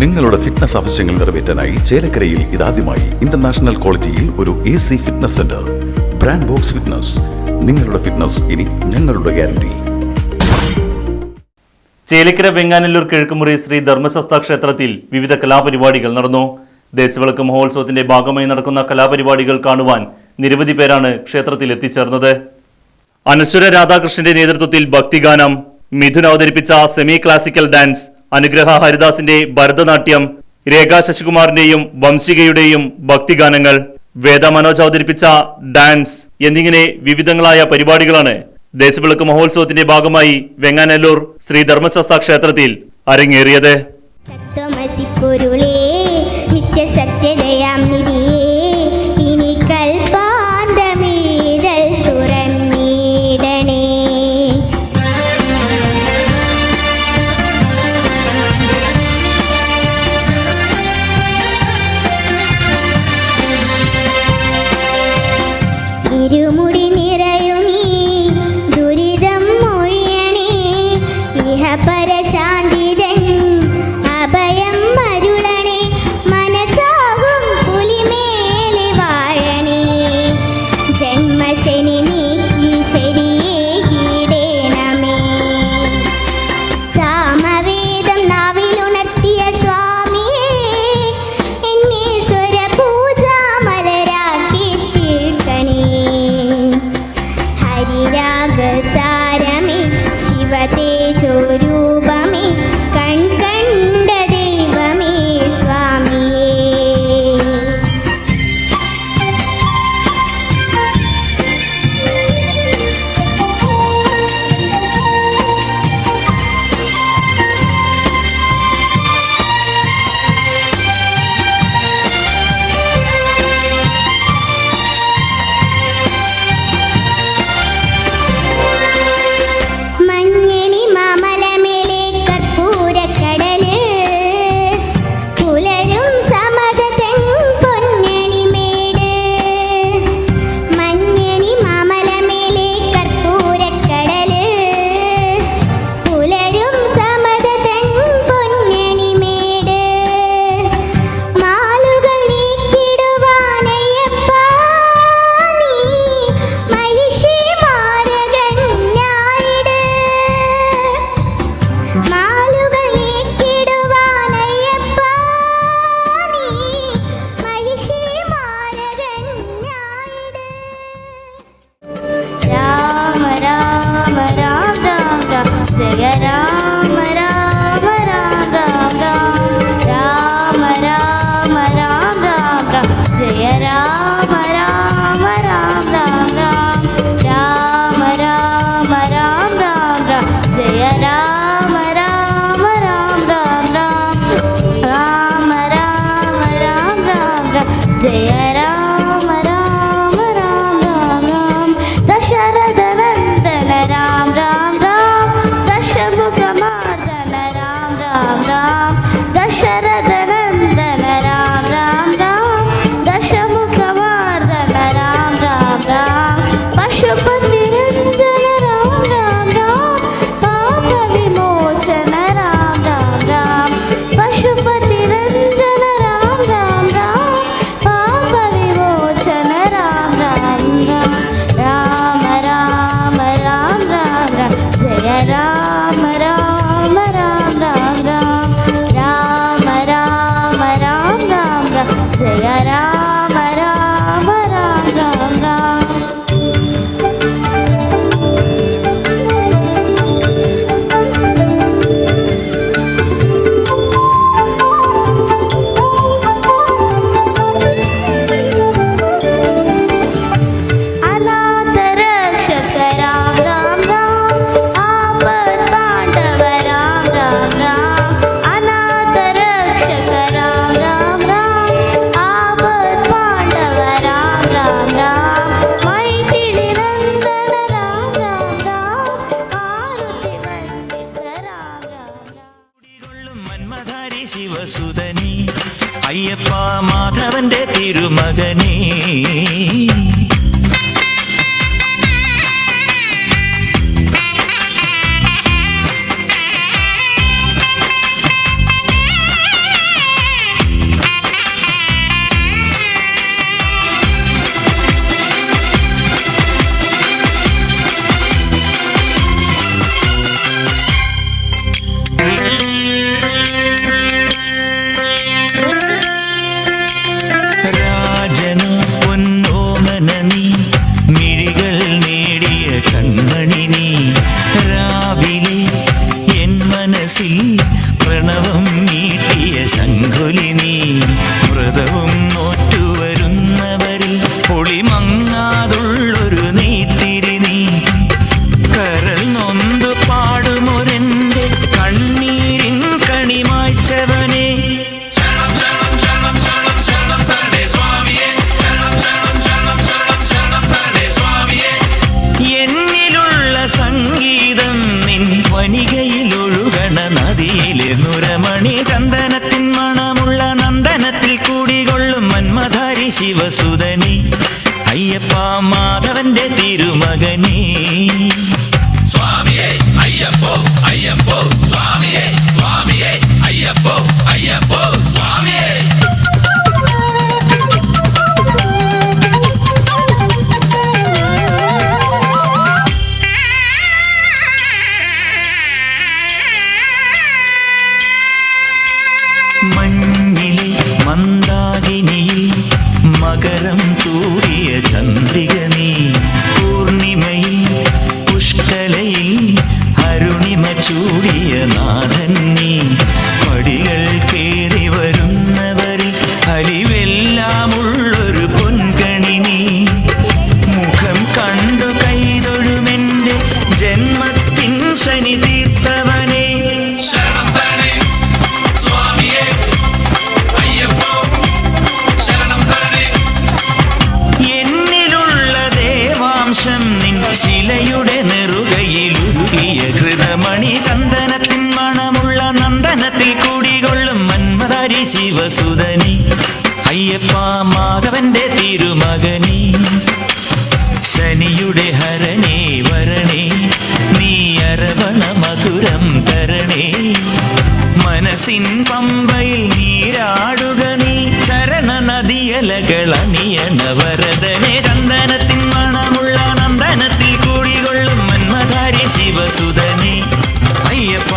നിങ്ങളുടെ ഫിറ്റ്നസ് ആവശ്യങ്ങൾ നിറവേറ്റാനായി ചേലക്കരയിൽ ഇതാദ്യമായി ഇന്റർനാഷണൽ ക്വാളിറ്റിയിൽ ഒരു A C fitness centre brand box fitness നിങ്ങളുടെ ഫിറ്റ്നസ് ഇനി ഞങ്ങളുടെ ഗ്യാരണ്ടി ചേലക്കര വെങ്ങാനല്ലൂർ കിഴക്കുമുറി ശ്രീ ധർമ്മശാസ്ത്ര ക്ഷേത്രത്തിൽ വിവിധ കലാപരിപാടികൾ നടന്നു. ദേശവിളക്ക് മഹോത്സവത്തിന്റെ ഭാഗമായി നടക്കുന്ന കലാപരിപാടികൾ കാണുവാൻ നിരവധി പേരാണ് ക്ഷേത്രത്തിൽ എത്തിച്ചേർന്നത്. അനശ്വര രാധാകൃഷ്ണന്റെ നേതൃത്വത്തിൽ ഭക്തിഗാനം. മിഥുൻ അവതരിപ്പിച്ച സെമി ക്ലാസിക്കൽ ഡാൻസ് അനുഗ്രഹ ഹരിദാസിന്റെ ഭരതനാട്യം രേഖാ ശശികുമാറിന്റെയും വംശികയുടെയും ഭക്തിഗാനങ്ങൾ വേദ മനോജ് അവതരിപ്പിച്ച ഡാൻസ് എന്നിങ്ങനെ വിവിധങ്ങളായ പരിപാടികളാണ് ദേശവിളക്ക് മഹോത്സവത്തിന്റെ ഭാഗമായി വെങ്ങാനല്ലൂർ ശ്രീ ക്ഷേത്രത്തിൽ അരങ്ങേറിയത്. വസുതനീ അയ്യപ്പ മാധവന്റെ തിരുമകനീ. വരദനെ ചന്ദനത്തിൻ മണമുള്ള നന്ദനത്തിൽ കൂടികൊള്ളും മന്മധാരി ശിവസുതനെ അയ്യപ്പ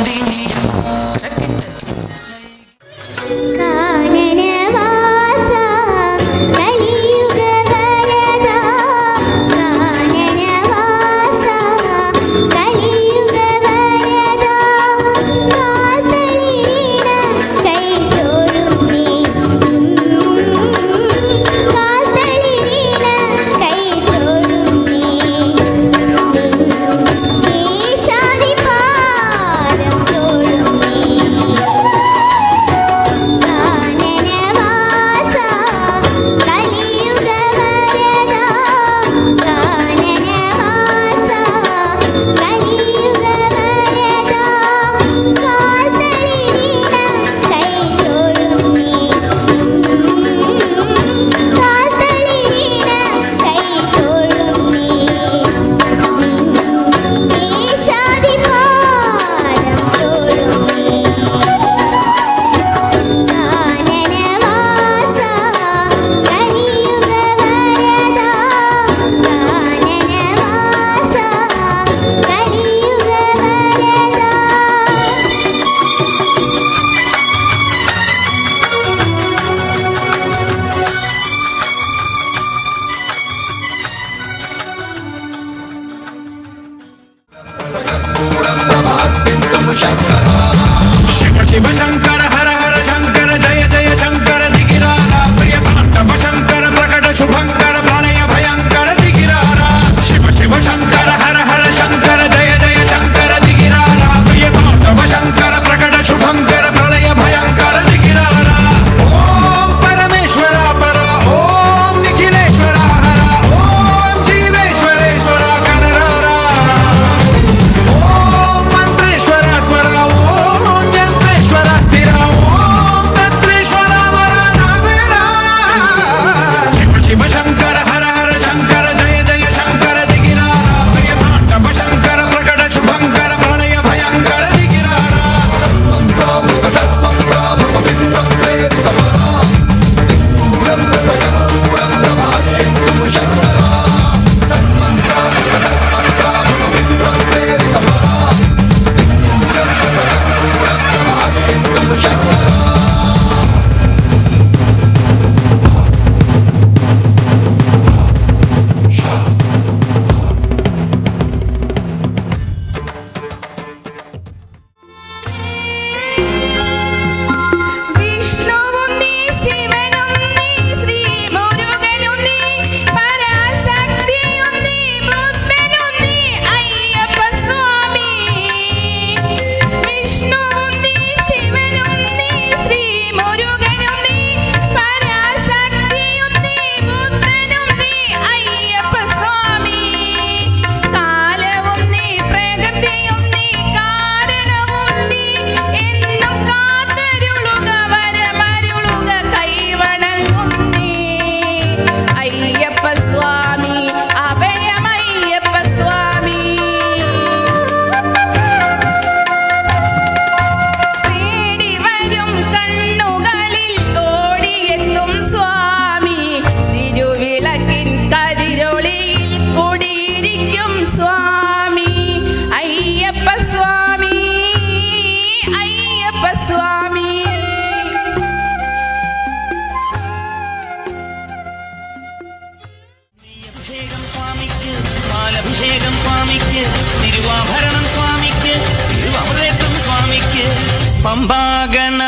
and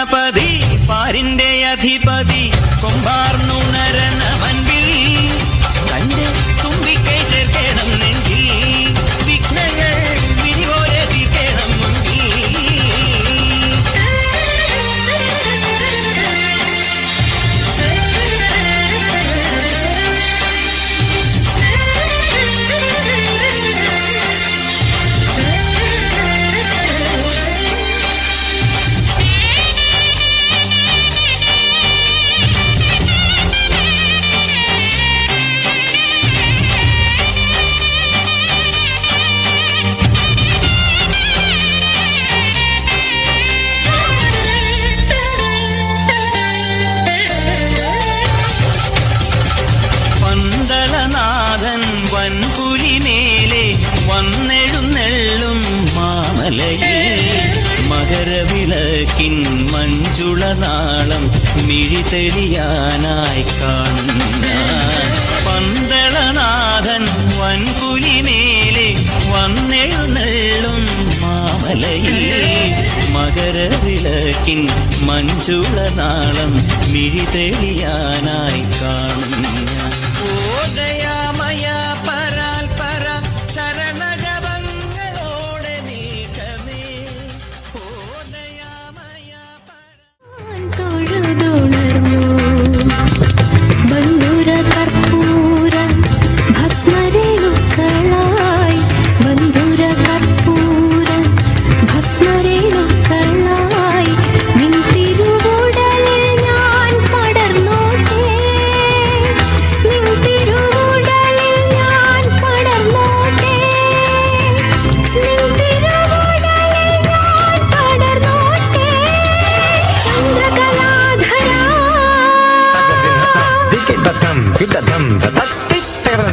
ഗണപതി പാരിന്റെ അധിപതി. നീളും മാമലയിൽ മകരവിളക്കിൻ മഞ്ജുളനാളം മിഴി തെളിയാനായി കാണുന്നു.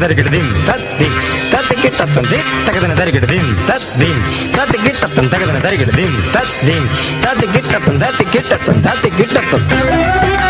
தருகிட்டதின் தத்தி தத்திக்கு தத்தம் தி தகதன தருகிட்டதின் தத்தின் தத்திக்கு தத்தம் தகதன தருகிட்டதின் தத்தின் தத்திக்கு தத்தம் தத்திக்கு தத்தம் தத்திக்கு தத்தம்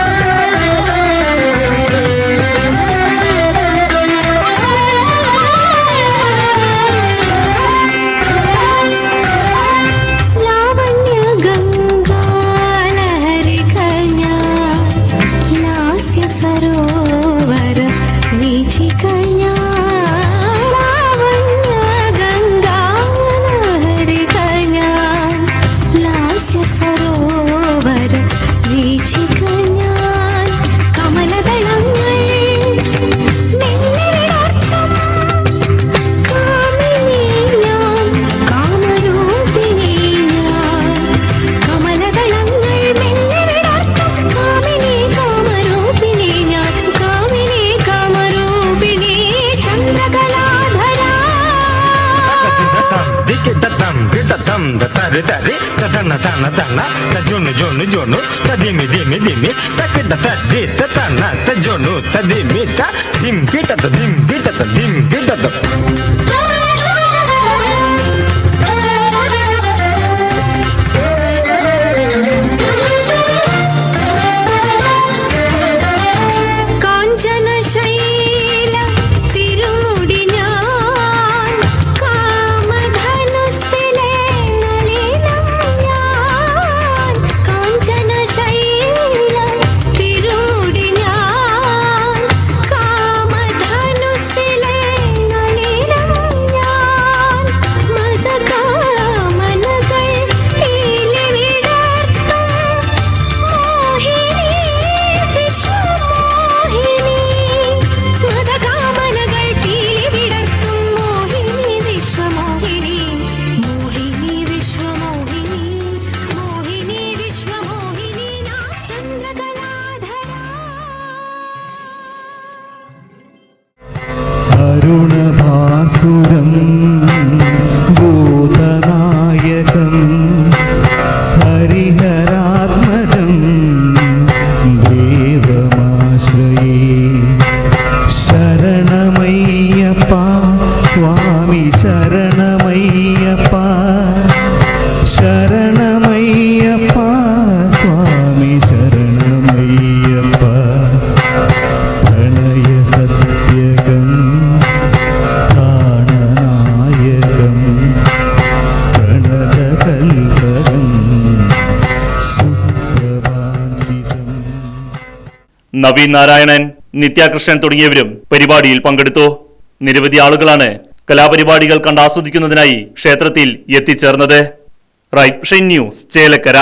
జోను తదిమి దిమి దిమి తక్కిట తద్ది తతన తజోను తదిమి നവീൻ നാരായണൻ നിത്യാകൃഷ്ണൻ തുടങ്ങിയവരും പരിപാടിയിൽ പങ്കെടുത്തു. നിരവധി ആളുകളാണ് കലാപരിപാടികൾ കണ്ട് ആസ്വദിക്കുന്നതിനായി ക്ഷേത്രത്തിൽ എത്തിച്ചേർന്നത്. Right news Chelakkara.